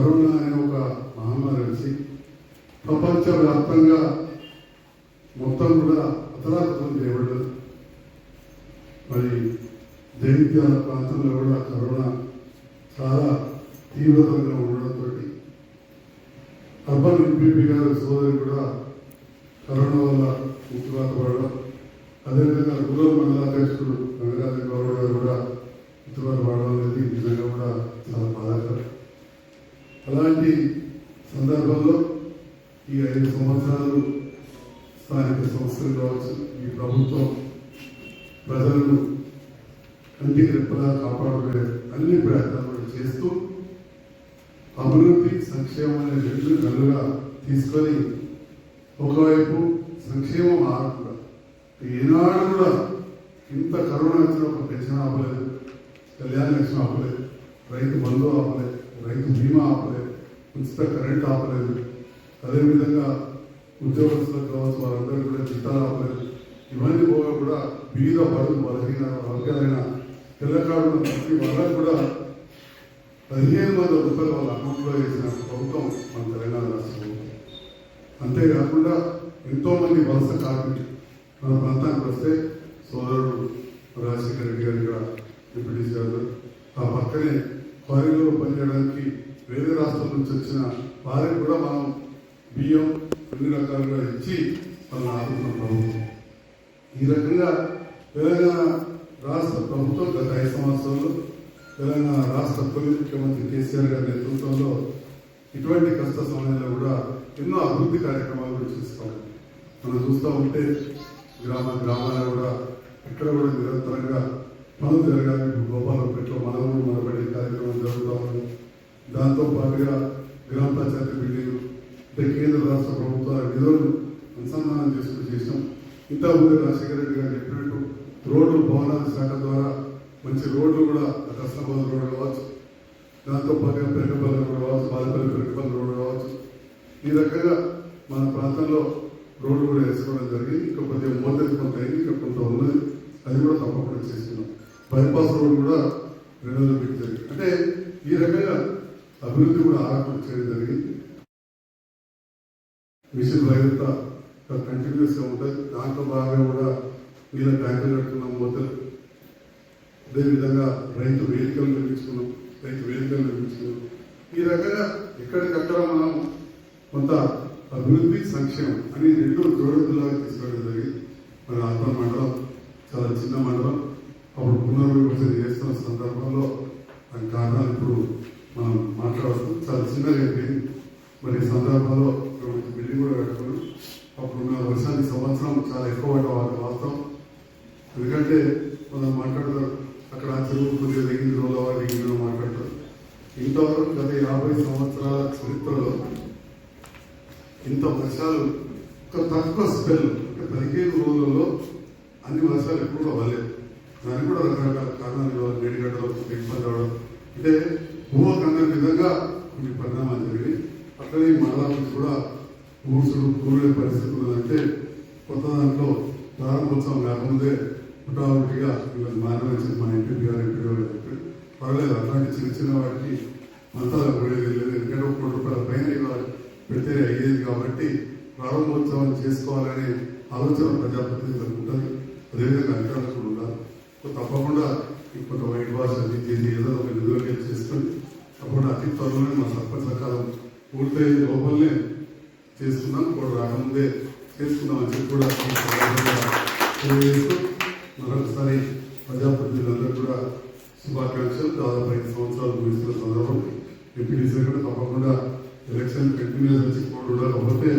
Corona అనే ఒక మహమ్మారి వచ్చి ప్రపంచవ్యాప్తంగా మొత్తం కూడా అతలాకుతం చేయబడ్డది. మరి జగిత్యాల ప్రాంతంలో కూడా కరోనా చాలా తీవ్రతంగా ఉండడంతో అర్బన్ ఎంపీపీ గారి సోదరి కూడా కరోనా వల్ల మృత్యువాత పడడం అదేవిధంగా రూరల్ మండలాధ్యక్షుడు గంగాధర గౌరవ్ గారు కూడా అలాంటి సందర్భంలో ఈ ఐదు సంవత్సరాలు స్థానిక సంస్థలు కావచ్చు ఈ ప్రభుత్వం ప్రజలను కంటి రెప్పలా కాపాడుకునే అన్ని ప్రయత్నాలు చేస్తూ అభివృద్ధి సంక్షేమం అనే రెండు కళ్ళుగా తీసుకొని ఒకవైపు సంక్షేమం ఆకుండా ఏనాడు కూడా ఇంత కరోనా వచ్చిన ఒక పెన్షన్ ఆపలేదు కళ్యాణ లక్ష్యం ఆపలేదు రైతు బంధు ఆపలేదు రైతు బీమా ఆపలేదు ఉచిత కరెంట్ ఆపలేదు. అదేవిధంగా ఉద్యోగస్తులకు కావచ్చు వారందరూ కూడా జీతాలు ఆపలేదు. ఇవన్నీ పోగా కూడా వివిధ బడులు బలహీన వర్గాలైన పిల్లకాడు ప్రతి వాళ్ళకు కూడా పదిహేను వందల రూపాయలు వాళ్ళ అకౌంట్లో వేసిన ప్రభుత్వం మన తెలంగాణ రాష్ట్ర అంతేకాకుండా ఎంతోమంది వలస కార్మికులు మన ప్రాంతానికి వస్తే సోదరుడు రాజశేఖర రెడ్డి గారు ఇక్కడ డిప్యూటీ గారు ఆ పక్కనే క్వారీలో పనిచేయడానికి వేరే రాష్ట్రాల నుంచి వచ్చిన వారికి కూడా మనం బియ్యం అన్ని రకాలుగా ఇచ్చి మనం ఆదుకున్న ప్రభుత్వం ఈ రకంగా తెలంగాణ రాష్ట్ర ప్రభుత్వం గత ఐదు సంవత్సరాలు తెలంగాణ రాష్ట్ర తొలి ముఖ్యమంత్రి కేసీఆర్ గారి నేతృత్వంలో ఇటువంటి కష్ట సమయంలో కూడా ఎన్నో అభివృద్ధి కార్యక్రమాలు కూడా చేస్తాం. మనం చూస్తూ ఉంటే గ్రామ గ్రామాల్లో కూడా ఇక్కడ కూడా నిరంతరంగా పనులు జరగాలి ఇప్పుడు గోపాలపేటలో మనవులు మనబడి కార్యక్రమం జరుగుతూ ఉంది దాంతో పాటుగా గ్రామ పంచాయతీ బిల్డింగ్ అంటే కేంద్ర రాష్ట్ర ప్రభుత్వాల నిధులను అనుసంధానం చేసుకుని చేసాం ఇంత ముందు రాజశేఖర రెడ్డి గారు చెప్పినట్టు రోడ్లు భవనాల శాఖ ద్వారా మంచి రోడ్లు కూడా కృష్ణాబాద్ రోడ్ కావచ్చు. దాంతో పాటుగా పెరగపల్లి రోడ్ కావచ్చు బాలపల్లి పెరగపల్లి రోడ్ కావచ్చు. ఈ రకంగా మన ప్రాంతంలో రోడ్లు కూడా వేసుకోవడం జరిగింది. ఇంకా కొద్దిగా మోదరి కొంత అయింది ఇంకా కొంత ఉన్నది. అది కూడా తప్పకుండా చేస్తున్నాం. బైపాస్ రోడ్ కూడా రెండు వందల అంటే ఈ రకంగా అభివృద్ధి కూడా ఆరంభం చేయడం జరిగింది. మిషన్ భద్రత కంటిన్యూస్గా ఉంటుంది. దాంట్లో భాగంగా కూడా నీళ్ళ ట్యాంకులు కట్టుకున్నాం మొదలు అదేవిధంగా రైతు వేదికలు నిర్మించుకున్నాం రైతు వేదికలు నిర్మించుకున్నాం. ఈ రకంగా ఎక్కడికక్కడ మనం కొంత అభివృద్ధి సంక్షేమం అని రెండు జోడెద్దులాగా తీసుకోవడం జరిగింది మన అర్బన్ మండలం చాలా చిన్న మండలం అప్పుడు పునర్విభజన చేస్తున్న సందర్భంలో దాని కారణాలు ఇప్పుడు మనం మాట్లాడుతూ చాలా చిన్నగా అయిపోయింది మరి ఈ సందర్భంలో బిల్డింగ్ కూడా కట్టుకున్నాం అప్పుడు వర్షానికి సంవత్సరం చాలా ఎక్కువ పడ్డ వాళ్ళ వాస్తవం. ఎందుకంటే మనం మాట్లాడతారు అక్కడ చెరువు కొద్దిగా దిగింది రోజుల దిగిందో మాట్లాడతారు ఇంతవరకు గత యాభై సంవత్సరాల చరిత్రలో ఇంత వర్షాలు ఒక తక్కువ స్పెల్ అంటే పదిహేను రోజులలో అన్ని వర్షాలు ఎప్పుడు అవ్వలేదు దానికి కూడా రకరకాల కారణాలు ఇవ్వాలి. వేడిగడ్డలు ఇబ్బంది అవడం అంటే ఊహకు విధంగా కొన్ని పరిణామాలు జరిగినాయి అట్లనే ఈ కూడా ఊడ్చుడు కూడే పరిస్థితి ఉన్నదంటే కొత్త దాంట్లో ప్రారంభోత్సవం కాకముందే హుటాహుటిగా వీళ్ళకి మానవచ్చు మన ఎంపీ గారు ఎంపీ గారు చెప్పి పర్వాలేదు అట్లాంటి చిన్న చిన్న వాటికి మంతాలకు పడేది లేదు. ఎందుకంటే ఒక కోటి రూపాయల పైన ఇవ్వాలి పెడితే అయ్యేది కాబట్టి ప్రారంభోత్సవాన్ని చేసుకోవాలనే ఆలోచన ప్రజాప్రతినిధులకు ఉంటుంది. అదేవిధంగా అధికారులకు కూడా ఉండాలి. తప్పకుండా ఇప్పుడు వైట్ వాష్ అది చేసి ఏదో ఒక నిధులకి చేసుకొని కూడా అతి త్వరలోనే మా సర్పంచ్ సకాలం పూర్తయ్యే లోపలనే చేసుకున్నాం కూడా రాకముందే చేసుకుందాం అని చెప్పి కూడా తెలియజేస్తూ మరొకసారి ప్రజాప్రతినిధులందరూ కూడా శుభాకాంక్షలు. దాదాపు ఐదు సంవత్సరాలు ముగిస్తున్న సందర్భం. ఎంపీడీసీ కూడా తప్పకుండా ఎలక్షన్ కంటిన్యూస్ వచ్చి కూడా ఉండకపోతే